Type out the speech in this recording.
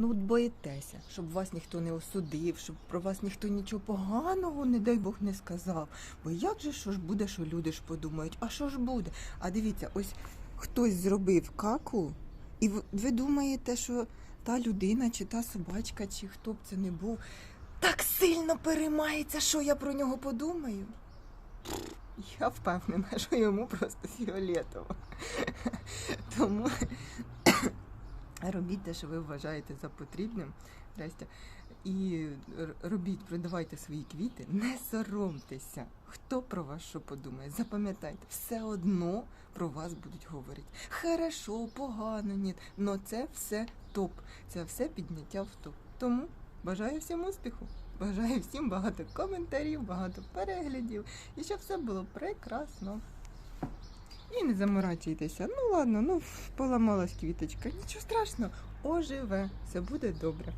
ну от боїтеся, щоб вас ніхто не осудив, щоб про вас ніхто нічого поганого, не дай Бог, не сказав. Бо як же що ж буде, що люди ж подумають, а що ж буде? А дивіться, ось хтось зробив каку, і ви, думаєте, що та людина, чи та собачка, чи хто б це не був, так сильно переймається, що я про нього подумаю. Я впевнена, що йому просто фіолетово. Тому робіть те, що ви вважаєте за потрібним, Рестя. І робіть, продавайте свої квіти, не соромтеся. Хто про вас що подумає? Запам'ятайте, все одно про вас будуть говорити. Хорошо, погано, ні. Но це все топ. Це все підняття в топ. Тому бажаю всім успіху. Бажаю всім багато коментарів, багато переглядів і щоб все було прекрасно. І не заморачуйтеся. Ну ладно, ну поламалась квіточка. Нічого страшного, оживе, все буде добре.